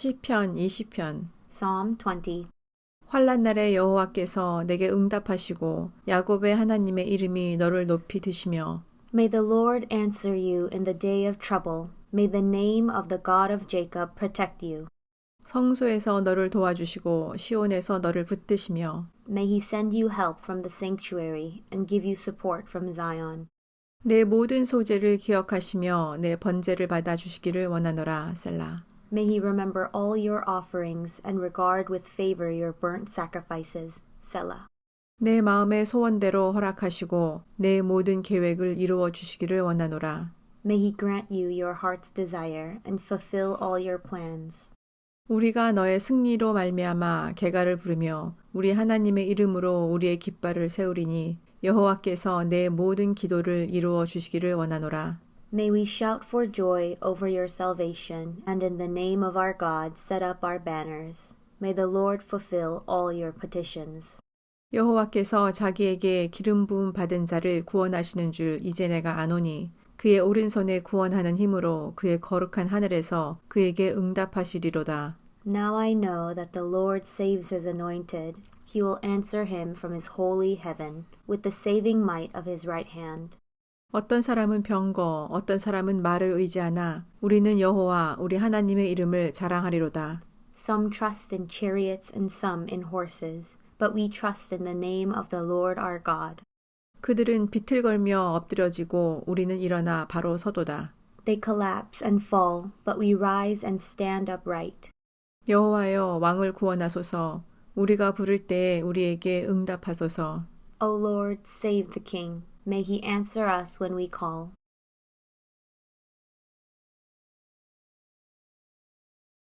시편 20편 Psalm 20. 환란 날에 여호와께서 내게 응답하시고 야곱의 하나님의 이름이 너를 높이 드시며 May the Lord answer you in the day of trouble. May the name of the God of Jacob protect you. 성소에서 너를 도와주시고 시온에서 너를 붙드시며 May he send you help from the sanctuary and give you support from Zion. 내 모든 소재를 기억하시며 내 번제를 받아 주시기를 원하노라 셀라 May he remember all your offerings and regard with favor your burnt sacrifices. Selah. 내 마음의 소원대로 허락하시고 내 모든 계획을 이루어 주시기를 원하노라 May he grant you your heart's desire and fulfill all your plans. 우리가 너의 승리로 말미암아 개가를 부르며 우리 하나님의 이름으로 우리의 깃발을 세우리니 여호와께서 내 모든 기도를 이루어 주시기를 원하노라 May we shout for joy over your salvation, and in the name of our God set up our banners. May the Lord fulfill all your petitions. 여호와께서 자기에게 기름 부음 받은 자를 구원하시는 줄 이제 내가 아노니 그의 오른손에 구원하는 힘으로 그의 거룩한 하늘에서 그에게 응답하시리로다. Now I know that the Lord saves his anointed. He will answer him from his holy heaven with the saving might of his right hand. 어떤 사람은 병거, 어떤 사람은 말을 의지하나 우리는 여호와 우리 하나님의 이름을 자랑하리로다. Some trust in chariots and some in horses, but we trust in the name of the Lord our God. 그들은 비틀걸며 엎드려지고 우리는 일어나 바로 서도다. They collapse and fall, but we rise and stand upright. 여호와여 왕을 구원하소서. 우리가 부를 때에 우리에게 응답하소서. O Lord, save the King. May he answer us when we call.